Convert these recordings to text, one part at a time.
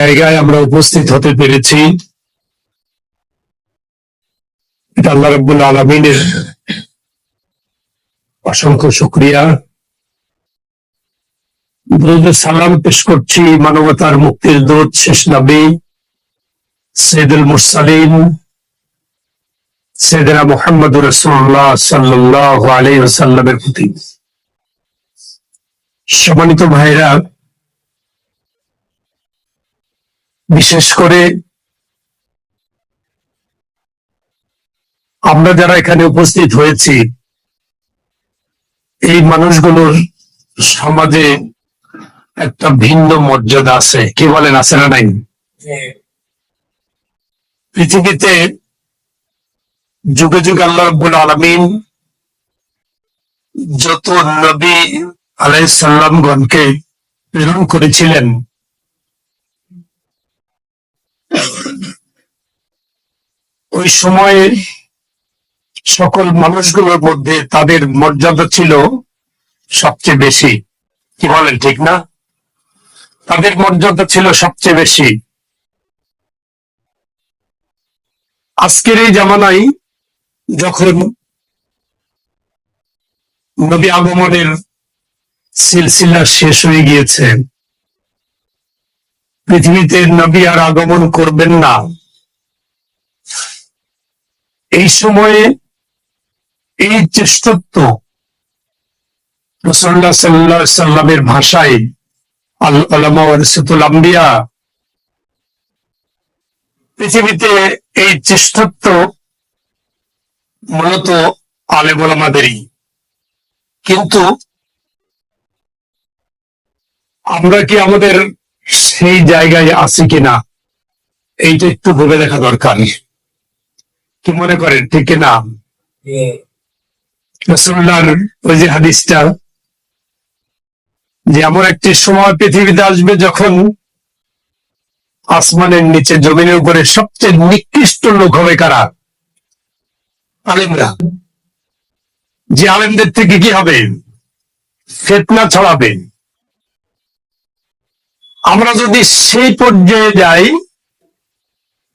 জায়গায় আমরা উপস্থিত হতে পেরেছি। আল্লাহ রব্বুল আলমিনের অসংখ্য শুক্রিয়া। সালাম পেশ করছি মানবতার মুক্তির দূত শেষ নবী সৈদুল মুরসালিন, সৈয়দনা মোহাম্মদ রসুল্লাহ সাল্লাহ আলী সাল্লামের প্রতি। সম্মানিত ভাইরা বিশেষ করে আমরা যারা এখানে উপস্থিত হয়েছি, এই মানুষগুলোর সমাজে একটা ভিন্ন মর্যাদা আছে। কি বলেন, আছে না নাই? পৃথিবীতে যুগে যুগে আল্লাহ রব্বুল আলমিন যত নবী আলাইসাল্লামগণকে প্রেরণ করেছিলেন ওই সময়ে সকল মানুষগুলোর মধ্যে তাদের মর্যাদা ছিল সবচেয়ে বেশি। কি বলেন, ঠিক না? তাদের মর্যাদা ছিল সবচেয়ে বেশি। আজকের এই জামানায় যখন নবী আগমনের সিলসিলা শেষ হয়ে গিয়েছে, পৃথিবীতে নবী আর আগমন করবেন না। এই সময়ে এই চেষ্টত্ব রসল্লাহ সাল্লাহ সাল্লামের ভাষায় আল আলামা ওয়ারিসাতুল আম্বিয়া পৃথিবীতে এই চেষ্টত্ব মূলত আলেমাদেরই কিন্তু আমরা কি আমাদের সেই জায়গায় আছি কিনা? এইটা একটু ভেবে দেখা দরকার। কি মনে করেন ঠিক না রসুল্লাহর ওই যে হাদিসটা যে এমন একটি সময় পৃথিবীতে আসবে যখন আসমানের নিচে জমিনের উপরে সবচেয়ে নিকৃষ্ট লোক হবে কারা? আলেমরা। যে আলেমদের থেকে কি হবে? ফেতনা ছড়াবে। আমরা যদি সেই পর্যায়ে যাই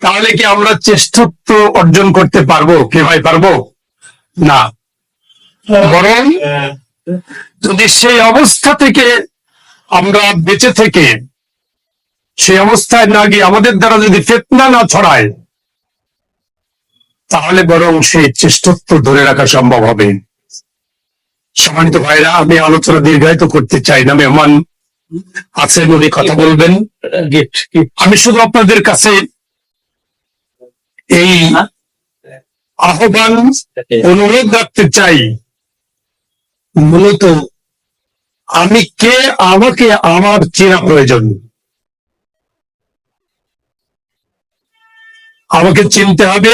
তাহলে কি আমরা চেষ্টত্ব অর্জন করতে পারব? কে ভাই পারব? না। বরং যদি সেই অবস্থা থেকে আমরা বেঁচে থেকে সেই অবস্থায় না গিয়ে আমাদের দ্বারা যদি ফেতনা না ছড়ায় তাহলে বরং সেই চেষ্টত্ব ধরে রাখা সম্ভব হবে। সম্মানিত ভাইরা আমি আলোচনা দীর্ঘায়িত করতে চাই না মেহমান আছেন উনি কথা বলবেন। আমি শুধু আপনাদের কাছে এই আহ্বান অনুরোধ রাখতে চাই। মূলত আমি কে আমাকে আমার চেনা প্রয়োজন। আমাকে চিনতে হবে।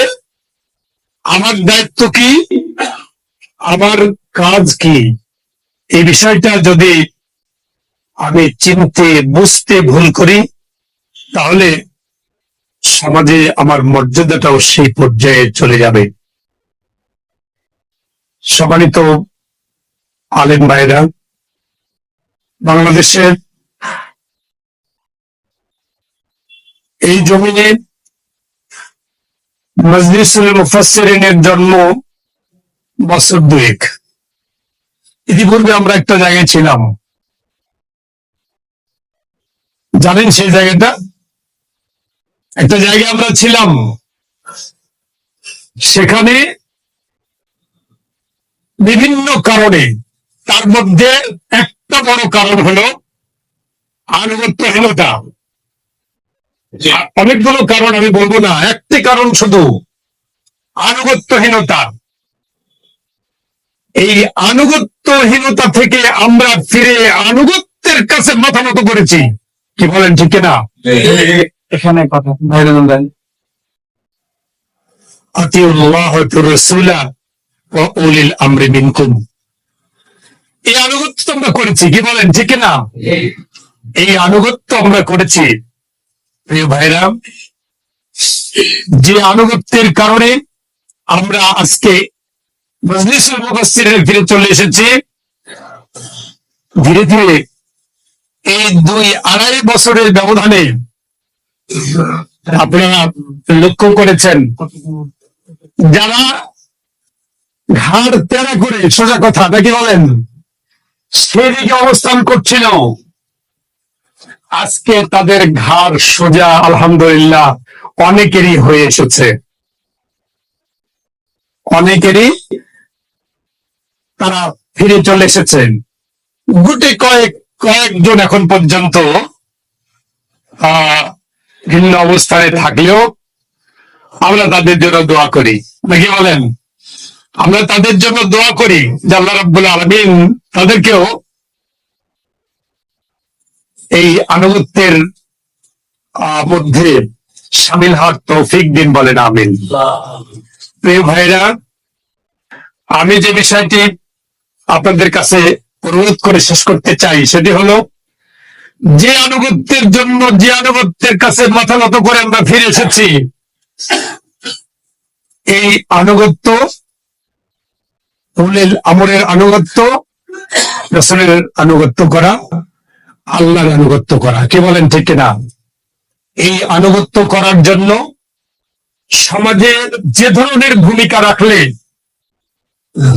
আমার দায়িত্ব কি? আমার কাজ কি? এই বিষয়টা যদি আমি চিনতে বুঝতে ভুল করি তাহলে সমাজে আমার মর্যাদাটাও সেই পর্যায়ে চলে যাবে। সম্মানিত আলেম ভাইরা বাংলাদেশের এই জমিনে মজলিসুল মুফাসসিরিনের জন্ম বছর দুয়েক। ইতিপূর্বে আমরা একটা জায়গায় ছিলাম। জানেন সেই জায়গাটা? একটা জায়গায় আমরা ছিলাম। সেখানে বিভিন্ন কারণে, তার মধ্যে একটা বড় কারণ হলো আনুগত্যহীনতা অনেকগুলো কারণ আমি বলব না, একটি কারণ শুধু, আনুগত্যহীনতা। এই আনুগত্যহীনতা থেকে আমরা ফিরে আনুগত্যের কাছে মাথা মতো করেছি। কি বলেন, ঠিক না এখানে কথা। ভাইরাল দেন আতিউল্লাহ রসুলা ও উলিল আমরি মিনকুম। এই আনুগত্য আমরা করেছি কি বলেন ঠিক না এই আনুগত্য আমরা করেছি। প্রিয় ভাইরা যে আনুগত্যের কারণে আমরা আজকে মজলিসুল মুফাসসিরের ফিরে চলে এসেছি। ধীরে ধীরে এই দুই আড়াই বছরের ব্যবধানে আপনারা লক্ষ্য করেছেন, যারা ঘাড় তেরা করে, সোজা কথা, নাকি বলেন? সেদিকে অবস্থান করছিল। আজকে তাদের ঘাড় সোজা, আলহামদুলিল্লাহ, অনেকেরই হয়ে এসেছে। অনেকেরই তারা ফিরে চলে এসেছেন গুটি কয়েক, কয়েকজন এখন পর্যন্ত, আহ ভিন্ন অবস্থানে থাকলেও আমরা তাদের জন্য দোয়া করি। নাকি বলেন? আমরা তাদের জন্য দোয়া করি যে আল্লাহ রাব্বুল আলমিন তাদেরকেও এই আনুগত্যের মধ্যে সামিল হওয়ার তৌফিক দিন বলেন, আমিন। প্রিয় ভাইরা, আমি যে বিষয়টি আপনাদের কাছে অনুরোধ করে শেষ করতে চাই, সেটি হলো যে আনুগত্যের জন্য, যে আনুগত্যের কাছে মাথা নত করে আমরা ফিরে এসেছি, এই আনুগত্য আমরের আনুগত্য, রসুলের আনুগত্য করা, আল্লাহর আনুগত্য করা। কি বলেন ঠিক না এই আনুগত্য করার জন্য সমাজের যে ধরনের ভূমিকা রাখলে,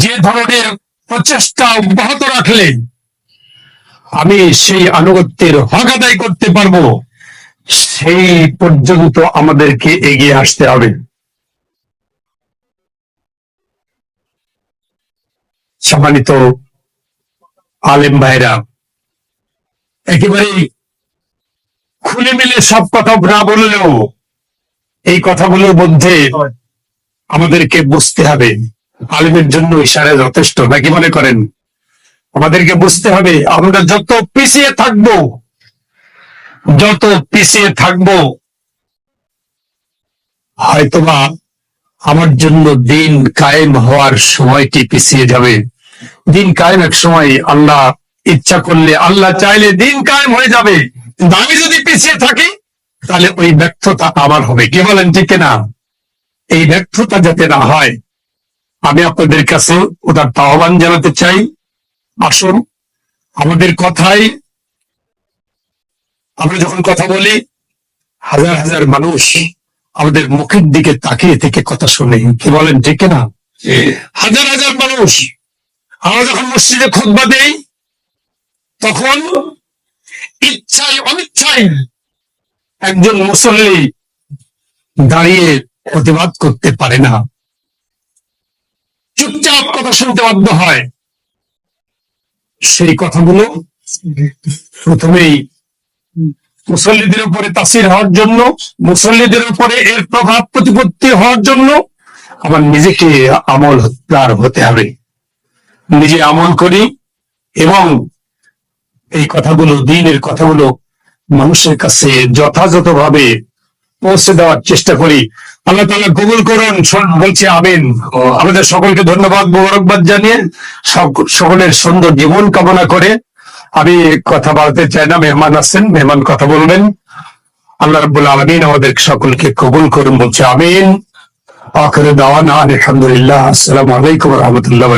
যে ধরনের প্রচেষ্টা অব্যাহত রাখলে আমি সেই আনুগত্যের হক আদায় করতে পারব। সেই পর্যন্ত আমাদেরকে এগিয়ে আসতে হবে। সম্মানিত আলেম ভাইরা একেবারে খুলে মিলে সব কথা না বললেও এই কথাগুলোর মধ্যে আমাদেরকে বুঝতে হবে। আলিমের জন্য ইশারা যথেষ্ট, নাকি মনে করেন? আমাদেরকে বুঝতে হবে, আমরা যত পিছিয়ে থাকব, যত পিছিয়ে থাকব, হয়তোবা আমার জন্য দিন কায়েম হওয়ার সময়টি পিছিয়ে যাবে। দিন কায়েম এক সময় আল্লাহ ইচ্ছা করলে আল্লাহ চাইলে দিন কায়েম হয়ে যাবে। কিন্তু আমি যদি পিছিয়ে থাকি, তাহলে ওই ব্যর্থতা আমার হবে। কে বলেন, ঠিক না এই ব্যর্থতা যাতে না হয়, আমি আপনাদের কাছে ওটার আহ্বান জানাতে চাই। আসুন আমাদের কথাই আমরা যখন কথা বলি হাজার হাজার মানুষ আমাদের মুখের দিকে তাকিয়ে থেকে কথা শুনে কি বলেন ঠিক না হাজার হাজার মানুষ আমরা যখন মসজিদে খুতবা দেই তখন ইচ্ছায় অনিচ্ছায় একজন মুসল্লি দাঁড়িয়ে প্রতিবাদ করতে পারে না। চুপচাপ কথা শুনতে বাধ্য হয়। সেই কথাগুলো প্রথমেই মুসল্লিদের উপরে তাসির হওয়ার জন্য, মুসল্লিদের উপরে এর প্রভাব প্রতিপত্তি হওয়ার জন্য আমার নিজেকে আমল হত্যার হতে হবে। নিজে আমল করি এবং এই কথাগুলো, দিনের কথাগুলো মানুষের কাছে যথাযথভাবে পৌঁছে দেওয়ার চেষ্টা করি। আল্লাহ তাআলা কবুল করুন বলছি আমিন। আমাদের সকলকে ধন্যবাদ, মোবারকবাদ জানিয়ে সক- সকলের সুন্দর জীবন কামনা করে। আমি কথা বলতে চাই না, মেহমান আছেন, মেহমান কথা বলবেন। আল্লাহ রাব্বুল আলামিন আমাদের সকলকে কবুল করুন, বলছে আমিন। আখির দাওয়ানা আলহামদুলিল্লাহ, আসসালামু আলাইকুম রাহমাতুল্লাহ